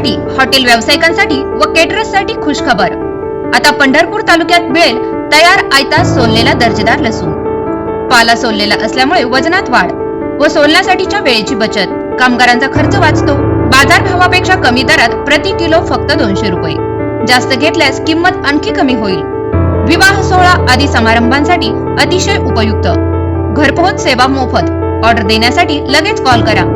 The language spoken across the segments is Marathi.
साठी हॉटेल व्यावसायिकांसाठी व केटरर्ससाठी खुशखबर. आता पंढरपूर तालुक्यात मिळेल तयार आयता सोललेला दर्जेदार लसूण. पाला सोललेला असल्यामुळे वजनात वाढ व सोलण्यासाठीच्या वेळेची बचत. कामगारांचा खर्च वाचतो. बाजार भावापेक्षा कमी दरात प्रति किलो फक्त दोनशे रुपये. जास्त घेतल्यास किंमत आणखी कमी होईल. विवाह सोहळा आदी समारंभांसाठी अतिशय उपयुक्त. घरपोहोच सेवा मोफत. ऑर्डर देण्यासाठी लगेच कॉल करा.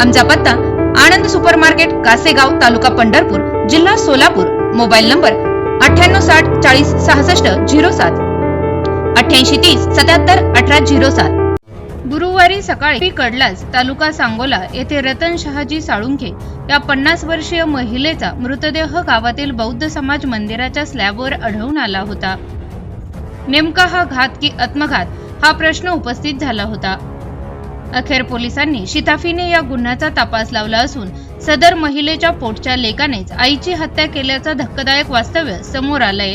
आमचा पत्ता आनंद सुपर मार्केट कासेगाव तालुका पंढरपूर जिल्हा सोलापूर. मोबाईल नंबर अठ्ठ्याण्णव साठ चाळीस सहासष्ट झिरो सात. अठ्ठ्याऐंशी तीस सत्याहत्तर अठरा झिरो सात. गुरुवारी सकाळी कडलाच तालुका सांगोला येथे रतन शहाजी साळुंखे या पन्नास वर्षीय महिलेचा मृतदेह गावातील बौद्ध समाज मंदिराच्या स्लॅबवर आढळून आला होता. नेमका हा घात की आत्मघात हा प्रश्न उपस्थित झाला होता. अखेर पोलिसांनी शिताफीने या गुन्ह्याचा तपास लावला असून सदर महिलेच्या पोटच्या लेकानेच आईची हत्या केल्याचं धक्कादायक वास्तव्य समोर आलंय.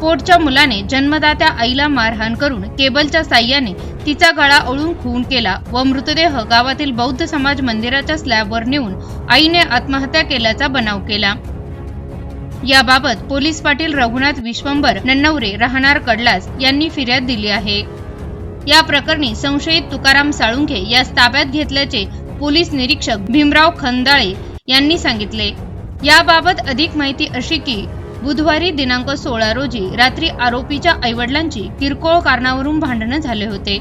पोटच्या मुलाने जन्मदात्या आईला मारहाण करून केबलच्या साह्याने तिचा गळा ओळून खून केला व मृतदेह गावातील बौद्ध समाज मंदिराच्या स्लॅबवर नेऊन आईने आत्महत्या केल्याचा बनाव केला. याबाबत पोलीस पाटील रघुनाथ विश्वंभर नन्नवरे राहणार कडलास यांनी फिर्याद दिली आहे. या प्रकरणी संशयित तुकाराम साळुंखे यास ताब्यात घेतल्याचे पोलीस निरीक्षक भीमराव खंदाळे यांनी सांगितले. याबाबत अधिक माहिती अशी की बुधवारी दिनांक सोळा रोजी रात्री आरोपीच्या आईवडिलांची किरकोळ कारणावरून भांडणं झाले होते.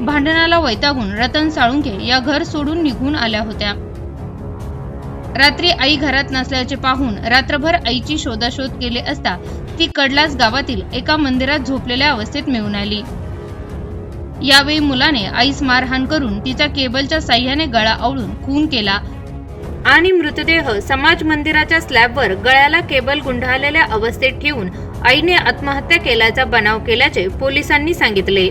भांडणाला वैतागून रतन साळुंखे या घर सोडून निघून आल्या होत्या. रात्री आई घरात नसल्याचे पाहून रात्रभर आईची शोधाशोध केली असता ती कडलास गावातील एका मंदिरात झोपलेल्या अवस्थेत मिळून आली. यावेळी मुलाने आईस मारहाण करून तिचा केबलच्या साह्याने गळा आवळून खून केला. आणि मृतदेह समाज मंदिराच्या स्लॅबवर गळ्याला केबल गुंडाळलेल्या अवस्थेत ठेवून आईने आत्महत्या केल्याचा बनाव केल्याचे पोलिसांनी सांगितले.